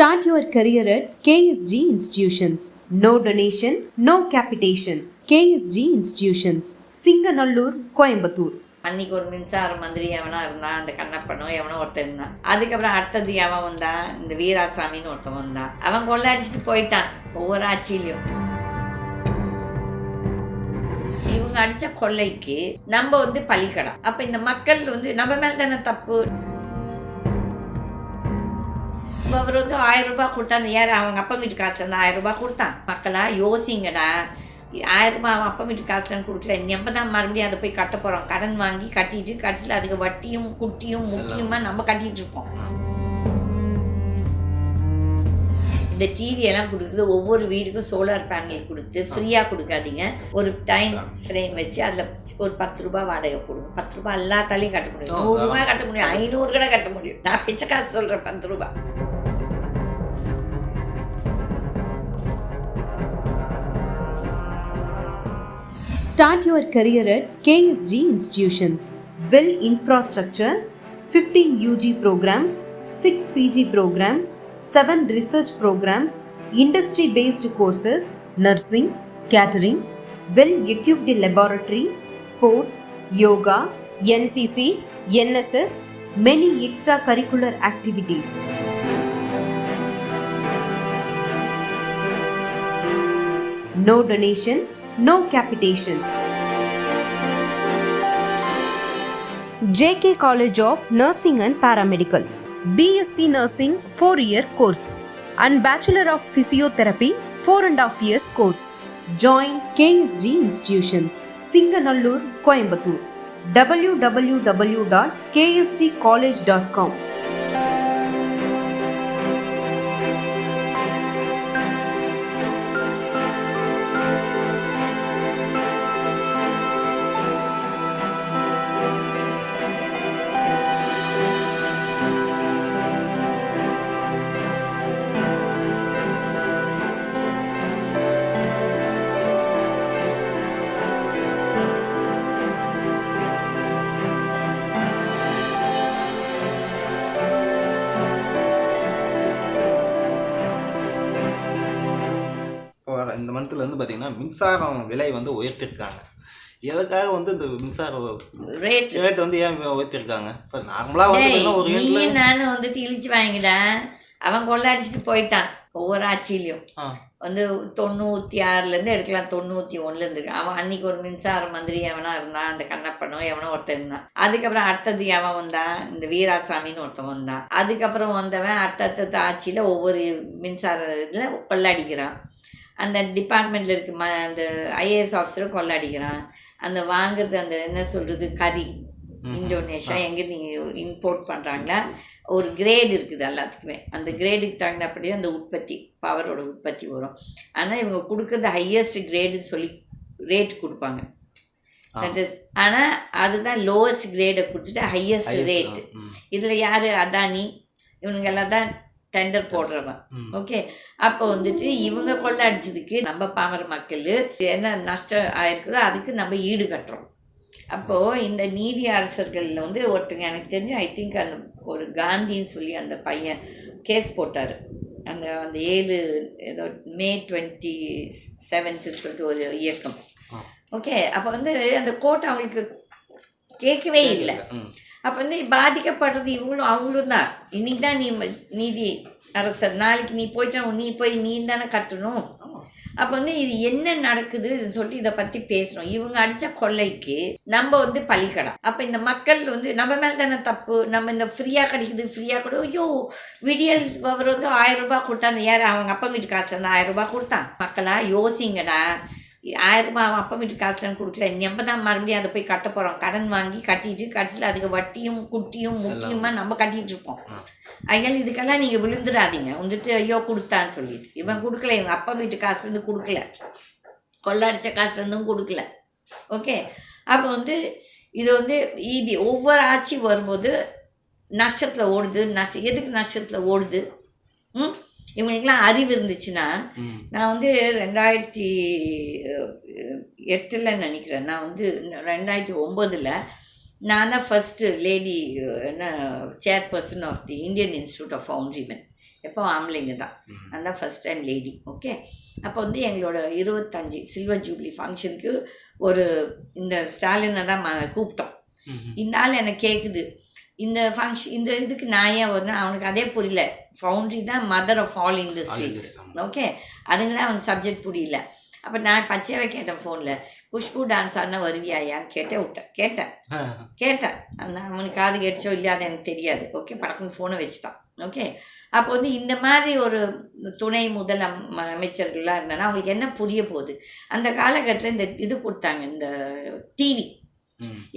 Start your career at KSG Institutions. No donation, no capitation. KSG Institutions. Singanallur Coimbatore அன்னைக்கு ஒரு மின்சார மந்திரி எவனா இருந்தான் அந்த கண்ணப்பனும் எவனோ ஒருத்தன் இருந்தான் அதுக்கப்புறம் அடுத்தது எவன் வந்தான் இந்த வீராசாமின்னு ஒருத்தன் வந்தான் அவன் கொள்ளாடிச்சிட்டு போயிட்டான் ஒவ்வொரு ஆட்சியிலையும் இவங்க அடித்த கொள்ளைக்கு நம்ம வந்து பலிக்கடா அப்போ இந்த மக்கள் வந்து நம்ம மேல தானே தப்பு அவர் வந்து ஆயிரம் ரூபாய் கொடுத்தான் யார்? அவங்க அப்பா வீட்டு காசுல இருந்து ஆயிரம் ரூபாய் கொடுத்தான். மக்களா யோசிங்கடா. ஆயிரம் ரூபாய் அவன் அப்பா வீட்டு காசுலன்னு கொடுக்கல. நம்ம தான் மறுபடியும் அதை போய் கட்ட போகிறோம் கடன் வாங்கி கட்டிட்டு கடைசியில் அதுக்கு வட்டியும் குட்டியும் முக்கியமாக நம்ம கட்டிட்டு இருப்போம். இந்த டிவி எல்லாம் கொடுக்குறது ஒவ்வொரு வீடுக்கும் சோலார் பேனல் கொடுத்து ஃப்ரீயாக கொடுக்காதீங்க. ஒரு டைம் ஃப்ரேம் வச்சு அதில் ஒரு பத்து ரூபாய் வாடகை போடுங்க. பத்து ரூபாய் எல்லாத்தாலையும் கட்ட முடியும். நூறு ரூபாய் கட்ட முடியும். ஐநூறு கூட கட்ட முடியும். நான் பிச்சை காசு சொல்கிறேன் பத்து ரூபாய். Start your career at KSG Institutions. Well infrastructure, 15 UG programs, 6 PG programs, 7 research programs, industry based courses, nursing, catering, well equipped laboratory, sports, yoga, NCC, NSS, many extracurricular activities. No donation, no capitation. JK College of Nursing and Paramedical. BSc Nursing 4 year course and Bachelor of Physiotherapy 4 and a half years course. Join KSG Institutions, Singanallur, Coimbatore. www.ksgcollege.com. மந்த்தில் வந்து பார்த்தீங்கன்னா மின்சாரம் விலை வந்து உயர்த்திருக்காங்க. எதுக்காக வந்து இந்த மின்சார ரேட் ரேட் வந்து ஏன் உயர்த்திருக்காங்க? இப்போ நார்மலாக வந்து ஒரு நீ நானும் வந்துட்டு இழிச்சு வாங்கிட்டேன். அவன் கொள்ளடிச்சிட்டு போயிட்டான் ஒவ்வொரு ஆட்சியிலையும். வந்து தொண்ணூற்றி ஆறுலேருந்து எடுக்கலாம் தொண்ணூற்றி ஒன்றுலேருந்து அவன் அன்னைக்கு ஒரு மின்சார மந்திரி எவனா இருந்தான் அந்த கண்ணப்பனும் எவனோ ஒருத்தன் இருந்தான். அதுக்கப்புறம் அடுத்தது எவன் வந்தான்? இந்த வீராசாமின்னு ஒருத்தன் வந்தான். அதுக்கப்புறம் வந்தவன் அடுத்தடுத்த ஆட்சியில் ஒவ்வொரு மின்சார இதில் கொள்ளடிக்கிறான். அந்த டிபார்ட்மெண்ட்டில் இருக்க ம அந்த ஐஏஎஸ் ஆஃபீஸரும் கொள்ளடிக்கிறான். அந்த வாங்குறது அந்த என்ன சொல்கிறது கறி. இந்தோனேஷியா எங்கேருந்து இம்போர்ட் பண்ணுறாங்களா ஒரு கிரேட் இருக்குது எல்லாத்துக்குமே. அந்த கிரேடுக்கு தகுந்தபடியே அந்த உற்பத்தி பவரோட உற்பத்தி வரும். ஆனால் இவங்க கொடுக்குறது ஹையஸ்ட் கிரேடுன்னு சொல்லி ரேட் கொடுப்பாங்க. ஆனால் அதுதான் லோவஸ்ட் கிரேடை கொடுத்துட்டு ஹையஸ்ட் Highest, ரேட் ஆ, ம். இதில் யார்? அதானி. இவனுங்கெல்லாம் தான் டெண்டர் போடுறவன். ஓகே அப்போ வந்துட்டு இவங்க கொள்ள அடிச்சதுக்கு நம்ம பாமர மக்கள் என்ன நஷ்டம் ஆயிருக்குதோ அதுக்கு நம்ம ஈடு கட்டுறோம். அப்போது இந்த நீதி அரசர்களில் வந்து ஒருத்தங்க எனக்கு தெரிஞ்சு ஐ திங்க் அந்த ஒரு காந்தின்னு சொல்லி அந்த பையன் கேஸ் போட்டார். அந்த அந்த ஏழு ஏதோ மே டுவெண்ட்டி செவன்த்துன்னு சொல்லிட்டு ஒரு இயக்கம். ஓகே அப்போ வந்து அந்த கோர்ட் அவங்களுக்கு கேட்கவே இல்லை. அப்போ வந்து பாதிக்கப்படுறது இவங்களும் அவங்களும் தான். இன்னைக்கு தான் நீ நீதி அரசர். நாளைக்கு நீ போயிட்டா நீ போய் நீ தானே கட்டணும். அப்போ வந்து இது என்ன நடக்குதுன்னு சொல்லிட்டு இதை பற்றி பேசுகிறோம் இவங்க அடித்த கொள்ளைக்கு நம்ம வந்து பலிக்கடா அப்போ இந்த மக்கள் வந்து நம்ம மேலே தானே தப்பு. நம்ம இந்த ஃப்ரீயாக கிடைக்குது ஃப்ரீயாக கூட ஐயோ விடியல் அவர் வந்து ஆயிரம் ரூபாய் கொடுத்தாங்க. யார்? அவங்க அப்பா வீட்டு காசுல இருந்து ஆயிரம் ரூபாய் கொடுத்தான். மக்களா யோசிங்கடா. ஆயிரம் ரூபாய் அவன் அப்பா வீட்டு காசுலன்னு கொடுக்கல. நம்ம தான் மறுபடியும் அதை போய் கட்ட போகிறோம் கடன் வாங்கி கட்டிட்டு கடைசியில் அதுக்கு வட்டியும் குட்டியும் முக்கியமாக நம்ம கட்டிட்டு இருப்போம். அதனால இதுக்கெல்லாம் நீங்கள் விழுந்துடாதீங்க. வந்துட்டு ஐயோ கொடுத்தான்னு சொல்லிட்டு. இவன் கொடுக்கல. இவங்க அப்பா வீட்டு காசுலேருந்து கொடுக்கல. கொள்ளடிச்ச காசுலேருந்தும் கொடுக்கல. ஓகே? அப்போ வந்து இது வந்து இபி ஒவ்வொரு ஆட்சி வரும்போது நஷ்டத்தில் ஓடுது. நஷ்ட எதுக்கு நஷ்டத்தில் ஓடுது? ம்? இவங்களுக்குலாம் அறிவு இருந்துச்சுன்னா நான் வந்து ரெண்டாயிரத்தி எட்டில் நினைக்கிறேன். நான் வந்து ரெண்டாயிரத்தி ஒம்போதில் நான் தான் ஃபஸ்ட்டு லேடி என்ன chairperson of the Indian institute of foundrymen எப்போ ஆம்பளைங்க தான். அந்த ஃபர்ஸ்ட் அண்ட் லேடி ஓகே அப்போ வந்து எங்களோட இருபத்தஞ்சி சில்வர் ஜூப்ளி ஃபங்க்ஷனுக்கு ஒரு இந்த ஸ்டாலினை தான் கூப்பிட்டோம். இந்த ஆள் எனக்கு கேட்குது இந்த ஃபங்க்ஷன் இந்த இதுக்கு நான் ஏன் வரணும்? அவனுக்கு அதே புரியல. ஃபவுண்ட்ரி தான் mother of all industries okay அதுங்கடா அவனுக்கு சப்ஜெக்ட் புரியல. அப்போ நான் பச்சையாவே கேட்டேன் ஃபோனில் குஷ்பு டான்ஸ் ஆடினா வருவியாயான்னு கேட்டே விட்டேன். கேட்டேன். கேட்டேன். அந்த அவனுக்கு காது கேட்டுச்சோ இல்லையாது எனக்கு தெரியாது. ஓகே படக்குன்னு ஃபோனை வச்சுட்டான். ஓகே அப்போ வந்து இந்த மாதிரி ஒரு துணை முதல் அம்- அமைச்சர்கள்லாம் இருந்தானா அவங்களுக்கு என்ன புரிய போகுது? அந்த காலகட்டத்தில் இந்த இது கொடுத்தாங்க இந்த டிவி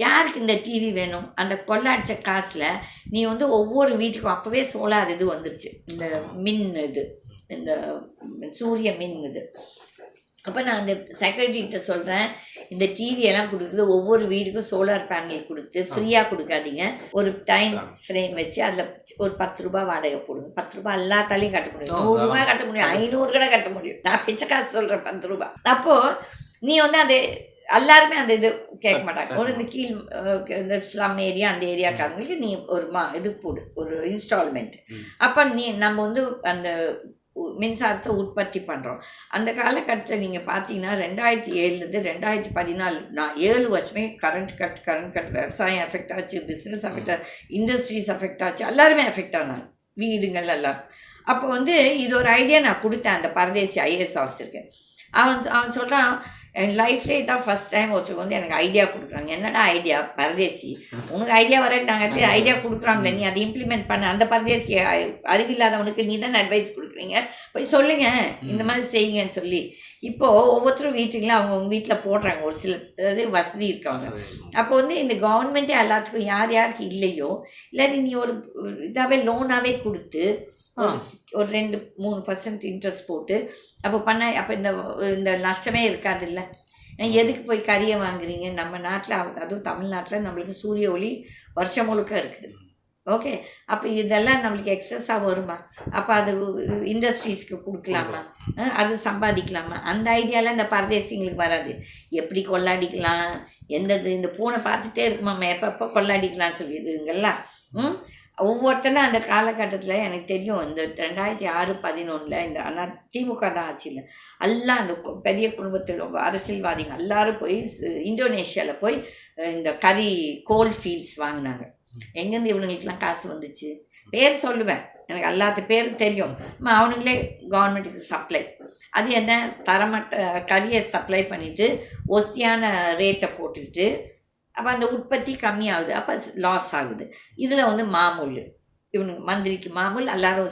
யாருக்கு இந்த டிவி வேணும்? அந்த கொள்ளாடிச்ச காசில் நீ வந்து ஒவ்வொரு வீட்டுக்கும் அப்போவே சோலார் இது வந்துருச்சு. இந்த மின் இது இந்த சூரிய மின் இது. அப்போ நான் அந்த செக்ரட்டரிகிட்ட சொல்கிறேன் இந்த டிவி எல்லாம் கொடுக்குறது ஒவ்வொரு வீடுக்கும் சோலார் பேனல் கொடுத்து ஃப்ரீயாக கொடுக்காதீங்க. ஒரு டைம் ஃப்ரேம் வச்சு அதில் ஒரு பத்து ரூபாய் வாடகை போடுங்க. பத்து ரூபாய் எல்லாத்தாலையும் கட்ட முடியும். நூறுரூவா கட்ட முடியும். ஐநூறு கூட கட்ட முடியும். நான் பிச்சை காசு சொல்கிறேன் பத்து ரூபாய் அப்போது நீ வந்து அந்த எல்லாருமே அந்த இது கேட்க மாட்டாங்க. ஒரு இந்த கீழ் இந்த ஸ்லம் ஏரியா அந்த ஏரியாக்காரங்களுக்கு நீ ஒரு மா இது போடு ஒரு இன்ஸ்டால்மெண்ட் அப்போ நீ நம்ம வந்து அந்த மின்சாரத்தை உற்பத்தி பண்ணுறோம் அந்த காலகட்டத்தில் நீங்கள் பார்த்தீங்கன்னா ரெண்டாயிரத்தி ஏழுலேருந்து ரெண்டாயிரத்தி பதினாலு நான் ஏழு வருஷமே கரண்ட் கட் கரண்ட் கட் விவசாயம் எஃபெக்ட் ஆச்சு பிஸ்னஸ் எஃபெக்ட் ஆச்சு இண்டஸ்ட்ரீஸ் எஃபெக்ட் ஆச்சு எல்லாருமே எஃபெக்ட் ஆனாங்க. வீடுங்கள் எல்லாம். அப்போ வந்து இது ஒரு ஐடியா நான் கொடுத்தேன் அந்த பரதேசி ஐஏஎஸ் ஆஃபீஸருக்கு அவன் அவன் சொல்கிறான் என் லைஃப்லேயே தான் ஃபஸ்ட் டைம் ஒருத்தர் வந்து எனக்கு ஐடியா கொடுக்குறாங்க. என்னடா ஐடியா பரதேசி. உனக்கு ஐடியா வரட்டாங்க ஐடியா கொடுக்குறாங்களே நீ அதை இம்ப்ளிமெண்ட் பண்ண. அந்த பரதேசி அ- அறிவில்லாதவனுக்கு நீ தான் அட்வைஸ் கொடுக்குறீங்க? போய் சொல்லுங்க. இந்த மாதிரி செய்யுங்கன்னு சொல்லி. இப்போது ஒவ்வொருத்தரும் வீட்டுக்குலாம் அவங்க வீட்டில் போடுறாங்க. ஒரு சில இது வசதி இருக்காங்க அப்போ வந்து இந்த கவர்மெண்ட்டே எல்லாத்துக்கும் யார் யாருக்கு இல்லையோ இல்லாட்டி நீ ஒரு இதாகவே லோனாகவே கொடுத்து ஒரு- ரெண்டு மூணு பர்சன்ட் இன்ட்ரெஸ்ட் போட்டு அப்போ பண்ண அப்போ இந்த இந்த நஷ்டமே இருக்காது இல்லை எதுக்கு போய் கறியை வாங்குறீங்க? நம்ம நாட்டில் அதுவும் தமிழ்நாட்டில் நம்மளுக்கு சூரிய ஒளி வருஷம் முழுக்க இருக்குது. ஓகே? அப்போ இதெல்லாம் நம்மளுக்கு எக்ஸஸாக வருமா? அப்போ அது இண்டஸ்ட்ரீஸ்க்கு கொடுக்கலாமா? அது சம்பாதிக்கலாமா? அந்த ஐடியாலாம் இந்த பரதேசிங்களுக்கு வராது. எப்படி கொள்ளாடிக்கலாம்? எந்த இந்த பூனை பார்த்துட்டே இருக்குமாம்மா எப்பப்போ கொள்ளாடிக்கலாம் சொல்லிடுங்கள்ல ம்? ஒவ்வொருத்தரும் அந்த காலகட்டத்தில் எனக்கு தெரியும் இந்த ரெண்டாயிரத்தி ஆறு பதினொன்றில் இந்த அண்ணா திமுக தான் ஆட்சியில். எல்லாம் அந்த பெரிய குடும்பத்தில் அரசியல்வாதிங்க எல்லாரும் போய் இந்தோனேஷியாவில் போய் இந்த கறி கோல் ஃபீல்ட்ஸ் வாங்கினாங்க. எங்கேருந்து இவனுங்களுக்குலாம் காசு வந்துச்சு? பேர் சொல்லுவேன். எனக்கு எல்லாத்து பேரும் தெரியும். அவனுங்களே கவர்மெண்ட்டுக்கு சப்ளை அது என்ன? தரமட்ட கறியை சப்ளை பண்ணிவிட்டு ஒஸ்தியான ரேட்டை போட்டுக்கிட்டு அப்போ அந்த உற்பத்தி கம்மியாகுது. அப்போ லாஸ் ஆகுது. இதில் வந்து மாமூல். இவனுக்கு மந்திரிக்கு மாமூல். எல்லாரும்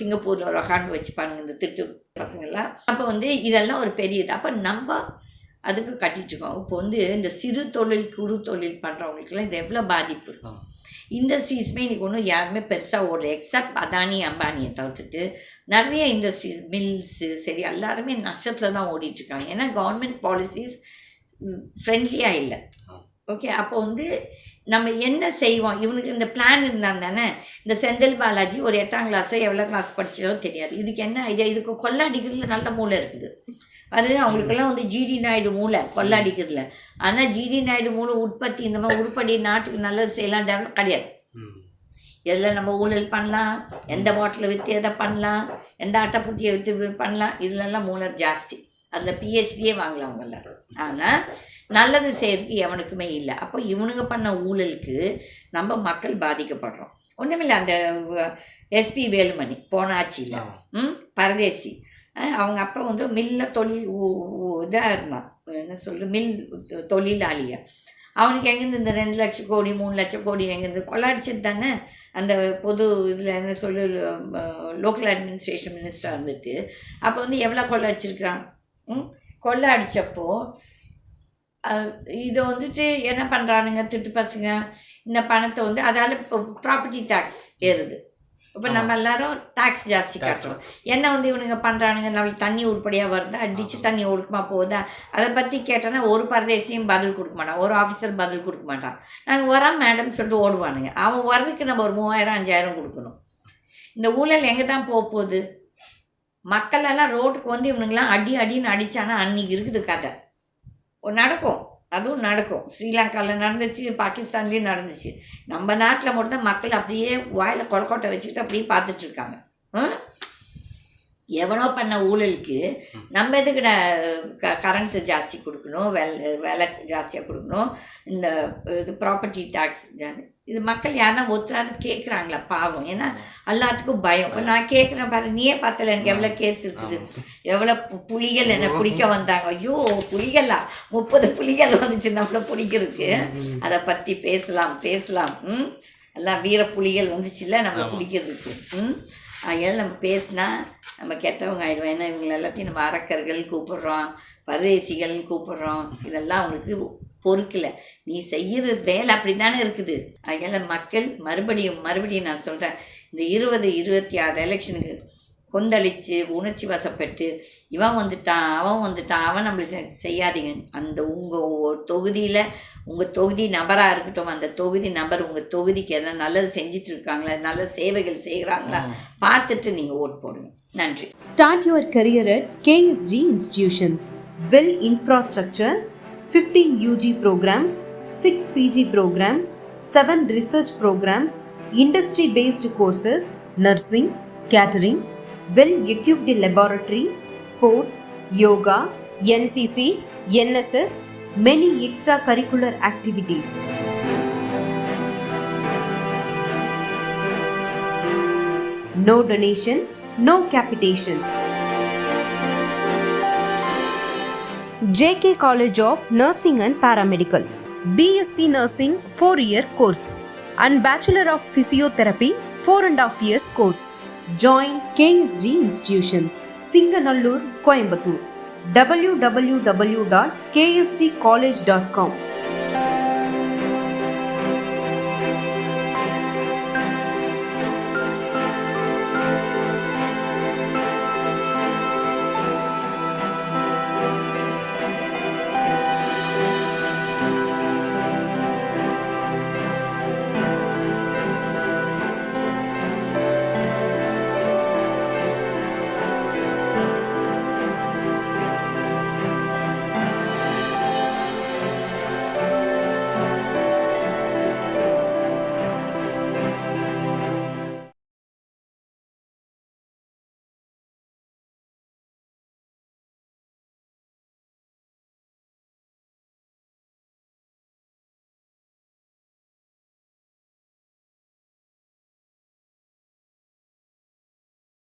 சிங்கப்பூரில் ஒரு அக்காண்டு வச்சுப்பானுங்க இந்த திட்டு பசங்கள்லாம். அப்போ வந்து இதெல்லாம் ஒரு பெரிய இது. அப்போ நம்ம அதுக்கு கட்டிட்டு இருக்கோம். இப்போ வந்து இந்த சிறு தொழில் குறு தொழில் பண்ணுறவங்களுக்குலாம் இது எவ்வளோ பாதிப்பு இருக்கும்? இண்டஸ்ட்ரீஸ்மே இன்னைக்கு ஒன்றும் யாருமே பெருசாக ஓடல. எக்ஸப்ட் அதானி அம்பானியை தவிர்த்துட்டு நிறைய இண்டஸ்ட்ரீஸ் மில்ஸு சரி எல்லாருமே நஷ்டத்தில் தான் ஓடிட்டுருக்காங்க ஏன்னா கவர்மெண்ட் பாலிசிஸ் ஃப்ரெண்ட்லியாக இல்லை. ஓகே அப்போ வந்து நம்ம என்ன செய்வோம்? இவனுக்கு இந்த பிளான் இருந்தால் தானே? இந்த செந்தில் பாலாஜி ஒரு எட்டாம் கிளாஸோ எவ்வளோ கிளாஸ் படிச்சதோ தெரியாது. இதுக்கு என்ன ஐடியா இதுக்கு கொல்லா டிகிரியில் நல்ல மூளை இருக்குது. அது அவங்களுக்கெல்லாம் வந்து ஜிடி நாயுடு மூளை கொல்லா கொள்ளாடிக்கிறதுல ஆனால் ஜிடி நாயுடு மூளை உற்பத்தி இந்த மாதிரி உருப்படி நாட்டுக்கு நல்லது செய்யலாம் டெவலப் கிடையாது. எதில் நம்ம ஊழல் பண்ணலாம்? எந்த பாட்டிலை விற்று எதை பண்ணலாம்? எந்த அட்டைப்பூட்டியை விற்று பண்ணலாம்? இதுலெல்லாம் மூளை ஜாஸ்தி. அதில் பிஹெச்டியே வாங்கலாம் அவங்க எல்லாரும் ஆனால் நல்லது செய்யறதுக்கு எவனுக்குமே இல்லை. அப்போ இவனுங்க பண்ண ஊழலுக்கு நம்ம மக்கள் பாதிக்கப்படுறோம். ஒன்றுமில்லை அந்த எஸ்பி வேலுமணி போன ஆட்சியில். ம் பரதேசி. அவங்க அப்பா வந்து மில்ல தொழில் இதாக இருந்தான். என்ன சொல்கிறது மில் தொ- தொழிலாளிய. அவனுக்கு எங்கேருந்து இந்த ரெண்டு லட்சம் கோடி மூணு லட்சம் கோடி எங்கேருந்து கொள்ளாடிச்சது தானே? அந்த பொது இதில் என்ன சொல்லு லோக்கல் அட்மினிஸ்ட்ரேஷன் மினிஸ்டர் வந்துட்டு அப்போ வந்து எவ்வளோ கொள்ளை அடிச்சிருக்கான் ம் கொள்ளை அடித்தப்போ இதை வந்துட்டு என்ன பண்ணுறானுங்க திட்டு பசங்க இந்த பணத்தை வந்து அதால் இப்போ ப்ராப்பர்ட்டி டேக்ஸ் ஏறுது. இப்போ நம்ம எல்லாரும் டேக்ஸ் ஜாஸ்தி கட்டுறோம். என்ன வந்து இவனுங்க பண்ணுறானுங்க நம்மளுக்கு தண்ணி உருப்படியாக வருதா அடித்து தண்ணி ஒழுக்கமா போகுதா அதை பற்றி கேட்டோன்னா ஒரு பரதேசியும் பதில் கொடுக்க மாட்டான். ஒரு ஆஃபீஸர் பதில் கொடுக்க மாட்டான். நாங்கள் வரோம் மேடம் சொல்லிட்டு ஓடுவானுங்க. அவன் வர்றதுக்கு நம்ம ஒரு மூவாயிரம் அஞ்சாயிரம் கொடுக்கணும். இந்த ஊழல் எங்கே தான் போக போகுது? மக்களெல்லாம் ரோட்டுக்கு வந்து இவனுங்களாம் அடி அடின்னு அடித்தானா அன்றைக்கி இருக்குது கதை. நடக்கும். அதுவும் நடக்கும். ஸ்ரீலங்காவில் நடந்துச்சு பாகிஸ்தான்லேயும் நடந்துச்சு. நம்ம நாட்டில் மட்டும்தான் மக்கள் அப்படியே வாயில் கொலக்கோட்டை வச்சுக்கிட்டு அப்படியே பார்த்துட்ருக்காங்க. ம்? எவனோ பண்ண ஊழலுக்கு நம்ம எதுக்கு க கரண்ட்டு ஜாஸ்தி கொடுக்கணும் வெலை விலை ஜாஸ்தியாக கொடுக்கணும் இந்த இது ப்ராப்பர்ட்டி டேக்ஸ் இது மக்கள் யாருன்னா ஒத்துறாது கேட்குறாங்களா பாவம். ஏன்னா எல்லாத்துக்கும் பயம். இப்போ நான் கேட்குறேன் பாரு நீயே பார்த்தல எனக்கு எவ்வளோ கேஸ் இருக்குது. எவ்வளோ புலிகள் என்னை பிடிக்க வந்தாங்க. ஐயோ புலிகளா? முப்பது புலிகள் வந்துச்சு நம்மளை பிடிக்கிறதுக்கு. அதை பற்றி பேசலாம் பேசலாம். ம்? எல்லாம் வீர புலிகள் வந்துச்சுல்ல நம்ம பிடிக்கிறதுக்கு. ம்? அதனால நம்ம பேசினா நம்ம கெட்டவங்க ஆயிடுவோம். ஏன்னா இவங்க எல்லாத்தையும் நம்ம அரக்கர்கள் கூப்பிடுறோம் பரதேசிகள் கூப்பிடுறோம். இதெல்லாம் அவங்களுக்கு பொறுக்கல. நீ செய்கிற வேலை அப்படி தானே இருக்குது. அதனால் மக்கள் மறுபடியும் மறுபடியும் நான் சொல்கிறேன் இந்த இருபது இருபத்தி ஆறு எலெக்ஷனுக்கு கொந்தளிச்சு உணர்ச்சி வசப்பட்டு இவன் வந்துட்டான் அவன் வந்துட்டான் அவன் நம்மளுக்கு செய்யாதீங்க. அந்த உங்கள் தொகுதியில் உங்கள் தொகுதி நபராக இருக்கட்டும் அந்த தொகுதி நபர் உங்கள் தொகுதிக்கு எதாவது நல்லது செஞ்சுட்டு இருக்காங்களா நல்ல சேவைகள் செய்கிறாங்களா பார்த்துட்டு நீங்கள் ஓட் போடுங்க. நன்றி. Start your career at KSG Institutions. Well infrastructure, 15 UG programs, 6 PG programs, 7 research programs, industry based courses, nursing, catering, well equipped laboratory, sports, yoga, NCC, NSS, many extracurricular activities. No donation, no capitation. JK College of Nursing and Paramedical, BSc Nursing 4 year course, and Bachelor of Physiotherapy 4 and years course. Join KSG institutions, Singanallur, Coimbatore, www.ksgcollege.com.